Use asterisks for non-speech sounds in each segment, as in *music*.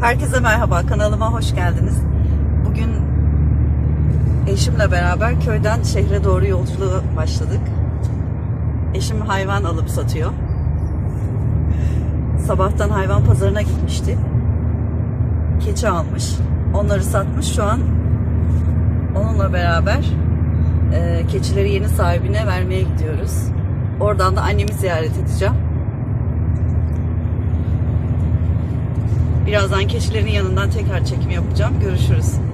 Herkese merhaba, kanalıma hoş geldiniz. Bugün eşimle beraber köyden şehre doğru yolculuğa başladık. Eşim hayvan alıp satıyor. Sabahtan hayvan pazarına gitmişti. Keçi almış. Onları satmış. Şu an onunla beraber e, keçileri yeni sahibine vermeye gidiyoruz. Oradan da annemi ziyaret edeceğim. Birazdan keçilerin yanından tekrar çekim yapacağım. Görüşürüz.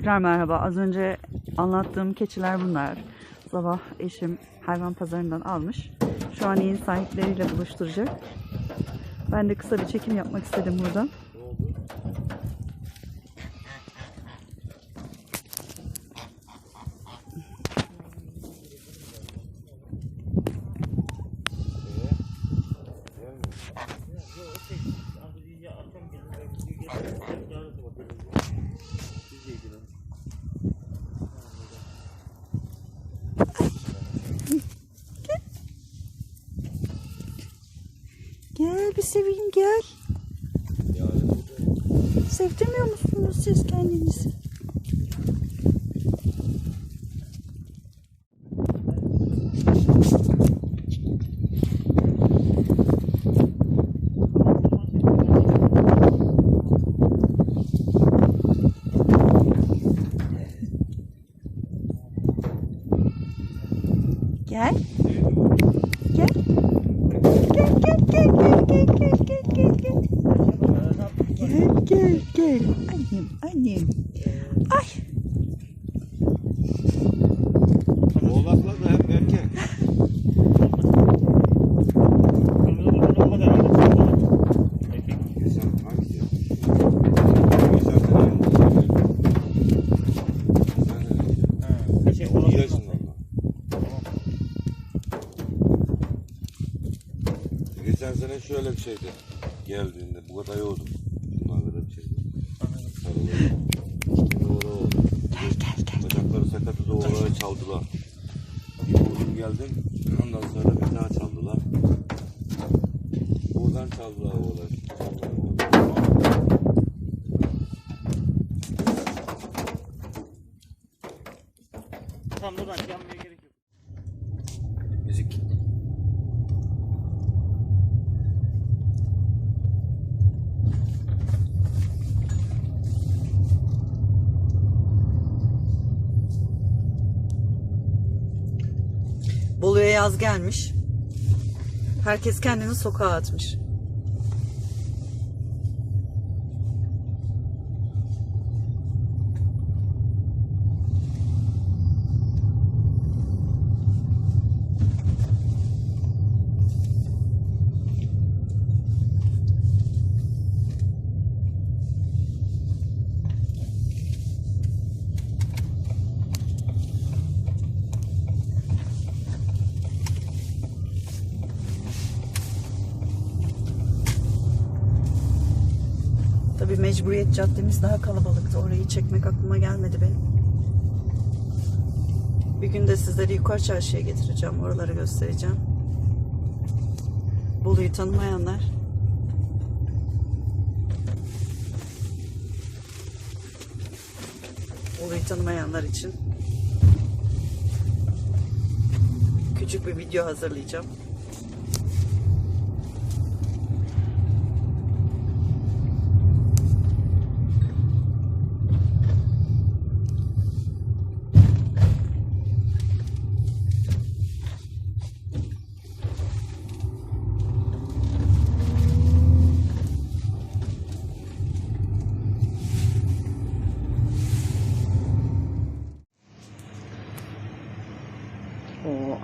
Tekrar merhaba. Az önce anlattığım keçiler bunlar. Sabah eşim hayvan pazarından almış. Şu an yeni sahipleriyle buluşturacak. Ben de kısa bir çekim yapmak istedim buradan. Gel bir seveyim gel. Sevdirmiyor musunuz siz kendinizi? Gel. Şeydi. Geldiğinde bu kadar yoktu. Bunlar kadar oldu. Gel gel gel. Bacakları sakatı oraya çaldılar. Bir vurdum geldim. Ondan sonra bir daha çaldılar. Buradan çaldılar orada. Çaldılar orada. Tamam buradan yanmaya gerek yok. Müzik. Bolu'ya yaz gelmiş. Herkes kendini sokağa atmış. Mecburiyet caddemiz daha kalabalıktı. Orayı çekmek aklıma gelmedi benim. Bir gün de sizleri yukarı çarşıya getireceğim. Oraları göstereceğim. Bolu'yu tanımayanlar Bolu'yu tanımayanlar için küçük bir video hazırlayacağım.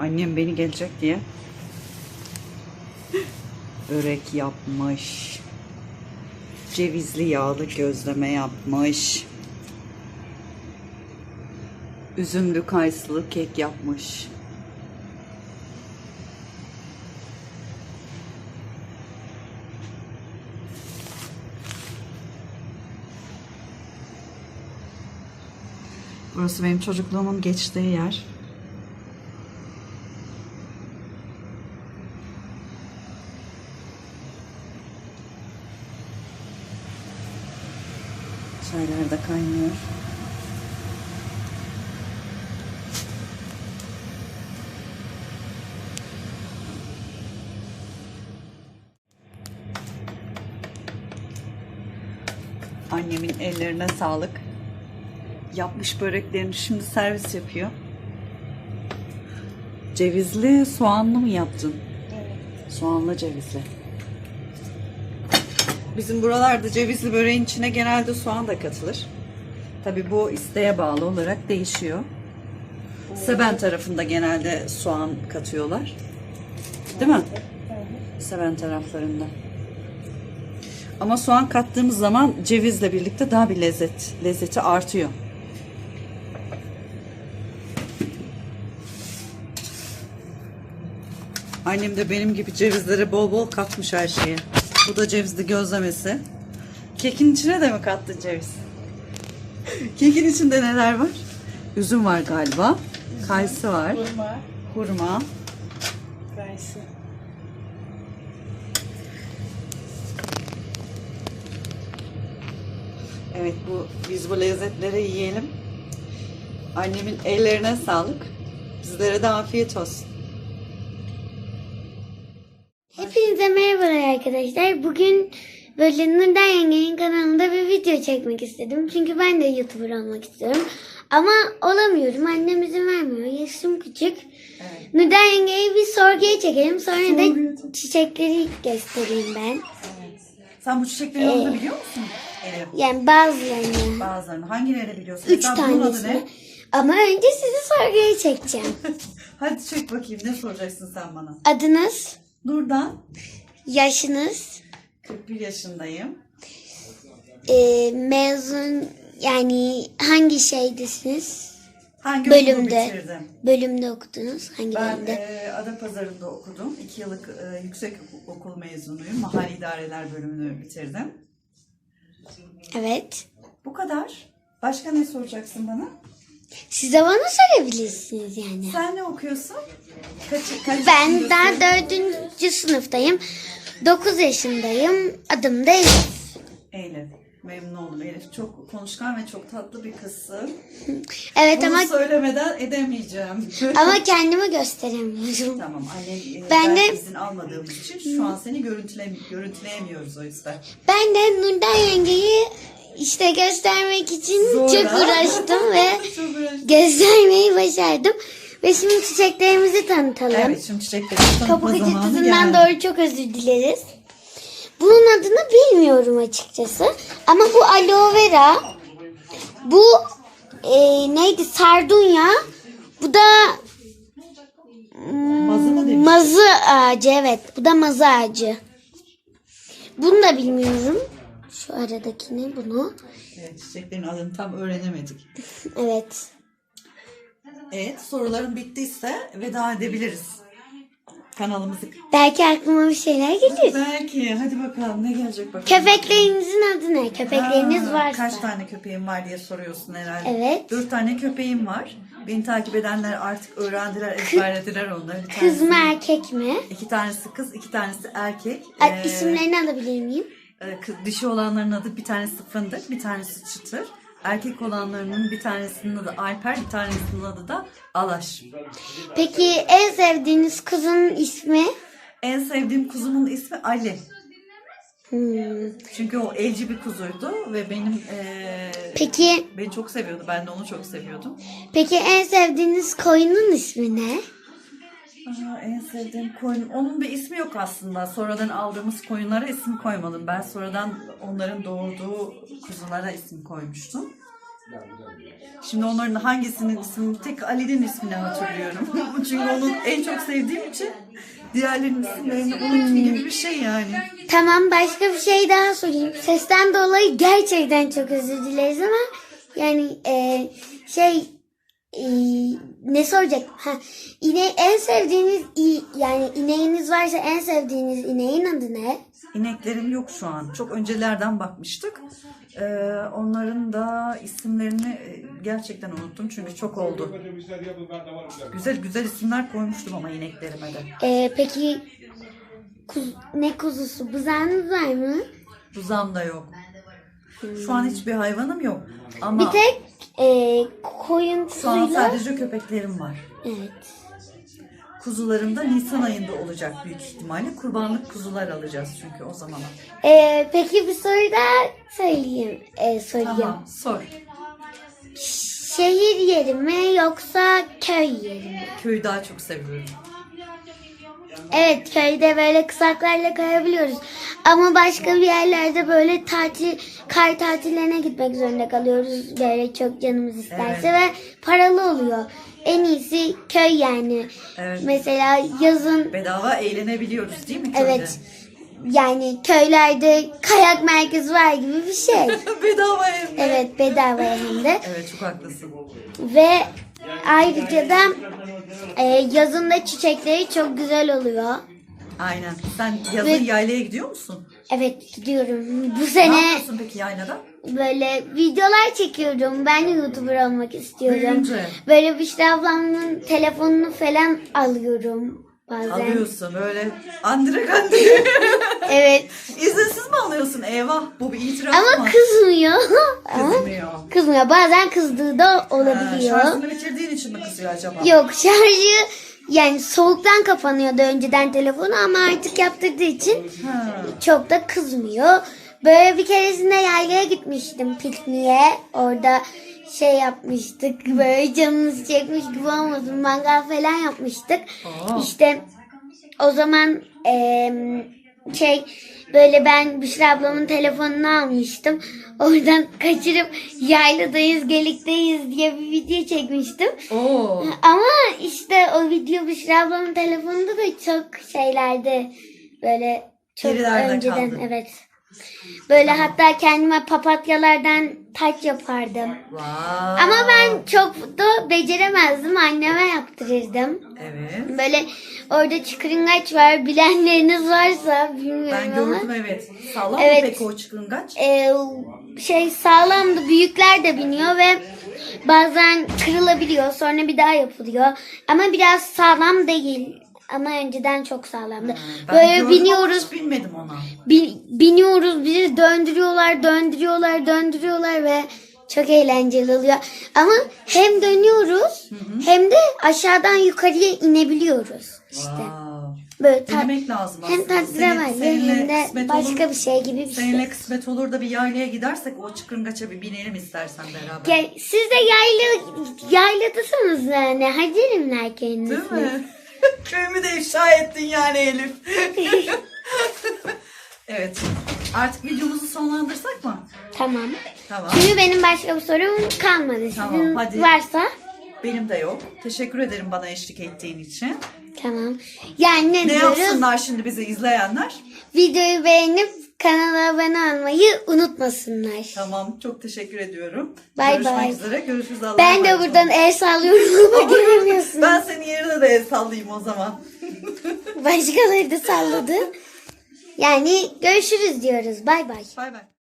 Annem beni gelecek diye börek yapmış. Cevizli yağlı gözleme yapmış. Üzümlü kayısılı kek yapmış. Burası benim çocukluğumun geçtiği yer. Da kaynıyor. Annemin ellerine sağlık. Yapmış böreklerini şimdi servis yapıyor. Cevizli soğanlı mı yaptın? Evet. Soğanlı cevizli. Bizim buralarda cevizli böreğin içine genelde soğan da katılır. Tabi bu isteğe bağlı olarak değişiyor. Seben tarafında genelde soğan katıyorlar. Değil mi? Seven taraflarında. Ama soğan kattığımız zaman cevizle birlikte daha bir lezzet, lezzeti artıyor. Annem de benim gibi cevizlere bol bol katmış her şeye. Bu da cevizli gözlemesi. Kekin içine de mi kattın ceviz? Kekin içinde neler var? Üzüm var galiba. Kayısı var. Hurma, Hurma. kayısı. Evet bu biz bu lezzetleri yiyelim. Annemin ellerine sağlık. Bizlere de afiyet olsun. Hepinize merhabalar arkadaşlar. Bugün böyle Nurdan Yenge'nin kanalında bir video çekmek istedim. Çünkü ben de YouTuber olmak istiyorum. Ama olamıyorum. Annem izin vermiyor. Yaşım küçük. Evet. Nurdan Yenge'yi bir sorguya çekelim. Sonra da çiçekleri göstereyim ben. Sen bu çiçeklerin adını biliyor musun? Evet. Yani bazılarını. Bazılarını. Hangilerini biliyorsun? Üç Mesela tanesini. ne? Ama önce sizi sorguya çekeceğim. *laughs* Hadi çek bakayım ne soracaksın sen bana? Adınız, Nurdan. Yaşınız, 41 yaşındayım. e, mezun yani hangi şeydesiniz? Hangi Bölümde. bitirdim? Bölümde okudunuz? Hangi Ben bölümde? e, Adapazarı'nda okudum. 2 yıllık e, yüksek okul mezunuyum. Mahalli idareler bölümünü bitirdim. Evet. Bu kadar. Başka ne soracaksın bana? Siz de bana sorabilirsiniz yani. Sen ne okuyorsun? Kaç, kaç Ben daha dördüncü sınıftayım. 9 yaşındayım. Adım da Elif. Elif. Memnun oldum Elif. Çok konuşkan ve çok tatlı bir kızsın. Evet Bunu ama söylemeden edemeyeceğim. *laughs* ama kendimi gösteremiyorum. tamam annem e, Ben ben de- izin almadığımız için şu an seni görüntüle, görüntüleyemiyoruz o yüzden. Ben de Nurdan yengeyi işte göstermek için Zorla. çok uğraştım ve *laughs* Çok uğraştım. göstermeyi başardım. Ve şimdi çiçeklerimizi tanıtalım. Evet şimdi çiçekleri tanıtma gıcırtısından geldi. doğru çok özür dileriz. Bunun adını bilmiyorum açıkçası. Ama bu aloe vera. Bu e, neydi? Sardunya. Bu da Mazı mı demiş? mazı ağacı. Evet. Bu da mazı ağacı. Bunu da bilmiyorum. Şu aradakini bunu. Evet çiçeklerin adını tam öğrenemedik. *laughs* Evet. Evet soruların bittiyse veda edebiliriz. Kanalımızı. Belki aklıma bir şeyler gelir. Belki hadi bakalım ne gelecek bakalım. Köpeklerinizin adı ne? Köpekleriniz Aa, varsa. Kaç tane köpeğim var diye soruyorsun herhalde. Evet. Dört tane köpeğim var. Beni takip edenler artık öğrendiler, ezberlediler onları. Bir Kız tanesi- mı erkek mi? İki tanesi kız, iki tanesi erkek. Ee, İsimlerini alabilir miyim? E, kız- dişi olanların adı bir tanesi Fındık, bir tanesi Çıtır. Erkek olanlarının bir tanesinin adı Alper, bir tanesinin adı da Alaş. Peki en sevdiğiniz kızın ismi? En sevdiğim kuzumun ismi Ali. Hmm. Çünkü o elci bir kuzuydu ve benim e, Peki beni çok seviyordu. Ben de onu çok seviyordum. peki en sevdiğiniz koyunun ismi ne? Aa, en sevdiğim koyun. Onun bir ismi yok aslında. Sonradan aldığımız koyunlara isim koymadım. Ben sonradan onların doğurduğu kuzulara isim koymuştum. Şimdi onların hangisinin ismini, tek Ali'nin ismini hatırlıyorum. *laughs* Çünkü onu en çok sevdiğim için diğerlerinin isimlerini unuttum gibi bir şey yani. Tamam başka bir şey daha sorayım. Sesten dolayı gerçekten çok özür dileriz ama yani e, şey e, ne soracak? Ha, ine, en sevdiğiniz i- yani ineğiniz varsa en sevdiğiniz ineğin adı ne? İneklerim yok şu an. Çok öncelerden bakmıştık. Ee, onların da isimlerini e, gerçekten unuttum çünkü çok oldu. Güzel güzel isimler koymuştum ama ineklerime de. E, peki kuz, ne kuzusu? Buzağınız var mı? Buzağım da yok. Şu an hiçbir hayvanım yok. Ama Bir tek e, koyun şu an kuzuyla. sadece köpeklerim var. Evet. Kuzularım da Nisan ayında olacak büyük ihtimalle. Kurbanlık kuzular alacağız çünkü o zaman. E, peki bir soru daha söyleyeyim. E, sorayım. Tamam sor. Şehir yeri mi yoksa köy yeri mi? Köyü daha çok seviyorum. Evet köyde böyle kısaklarla kayabiliyoruz. Ama başka bir yerlerde böyle tatil, kar tatillerine gitmek zorunda kalıyoruz. Böyle çok canımız isterse ve paralı oluyor. En iyisi köy yani. Evet. Mesela yazın Bedava eğlenebiliyoruz değil mi köyde? evet yani köylerde kayak merkezi var gibi bir şey. *laughs* Bedava hem de. Evet bedava hem de. Evet çok haklısın. Ve ayrıca da e, yazında çiçekleri çok güzel oluyor. Aynen. Sen yazın Ve- yaylaya gidiyor musun? Evet gidiyorum. Bu Ne sene yapıyorsun peki yaylada? böyle videolar çekiyorum. Ben de YouTuber olmak istiyorum. Büyüyünce. Böyle Büşra ablamın telefonunu falan alıyorum bazen. Alıyorsun böyle andire kandire. *laughs* Evet. İzinsiz mi alıyorsun? Eyvah bu bir itiraf Ama mı? kızmıyor. *laughs* Kızmıyor. kızmıyor. Bazen kızdığı da Ha, olabiliyor. şarjını bitirdiğin için mi kızıyor acaba? Yok şarjı yani soğuktan kapanıyordu önceden telefonu ama artık yaptırdığı için Ha. çok da kızmıyor. Böyle bir keresinde yaylaya gitmiştim pikniğe. Orada şey yapmıştık. Böyle canımız çekmiş gibi olmasın. Mangal falan yapmıştık. Aa. İşte o zaman eee, şey böyle ben Büşra ablamın telefonunu almıştım. Oradan kaçırıp yayladayız, gelikteyiz diye bir video çekmiştim. Oo. Ama işte o video Büşra ablamın telefonunda da çok şeylerde böyle çok Gerilerde önceden kaldı. evet. Böyle hatta kendime papatyalardan taç yapardım. Vay. Ama ben çok da beceremezdim. Anneme yaptırırdım. Evet. Böyle orada çıkırıngaç var. Bilenleriniz varsa bilmiyorum Ben ama. gördüm evet. Sağlam Evet. mı peki o çıkıngaç? Ee, şey sağlamdı. Büyükler de biniyor ve bazen kırılabiliyor. Sonra bir daha yapılıyor. Ama biraz sağlam değil. Ama önceden çok sağlamdı. Ben Böyle gördüm ama biniyoruz. hiç binmedim ona. Bi- biniyoruz bizi döndürüyorlar döndürüyorlar döndürüyorlar ve çok eğlenceli oluyor. Ama hem dönüyoruz hem de aşağıdan yukarıya inebiliyoruz. İşte Wow. böyle Denemek lazım hem aslında. tatlıramayla Senin- hem de kısmet başka olur- bir şey gibi bir şey. Seninle kısmet olur da bir yaylaya gidersek o çıkıngaça bir binelim istersen beraber. Ya, siz de yayla, yayladasınız yani. Hacerimler kendisi. Değil mi? *laughs* Köyümü de ifşa ettin yani Elif. *laughs* evet. Artık videomuzu sonlandırsak mı? Tamam. Tamam. Şimdi benim başka bir sorum kalmadı. Sizin Tamam, hadi. varsa Benim de yok. Teşekkür ederim bana eşlik ettiğin için. tamam. Yani ne, Ne diyoruz? yapsınlar şimdi bizi izleyenler? Videoyu beğenip kanala abone olmayı unutmasınlar. Tamam. Çok teşekkür ediyorum. Bay Görüşmek bay. üzere. Görüşürüz. Allah'a Ben de emanet olun. buradan el sallıyorum ama *laughs* göremiyorsun. Ben senin yerine de el sallayayım o zaman. Başkaları da salladı. Yani görüşürüz diyoruz. Bay bay. Bay bay.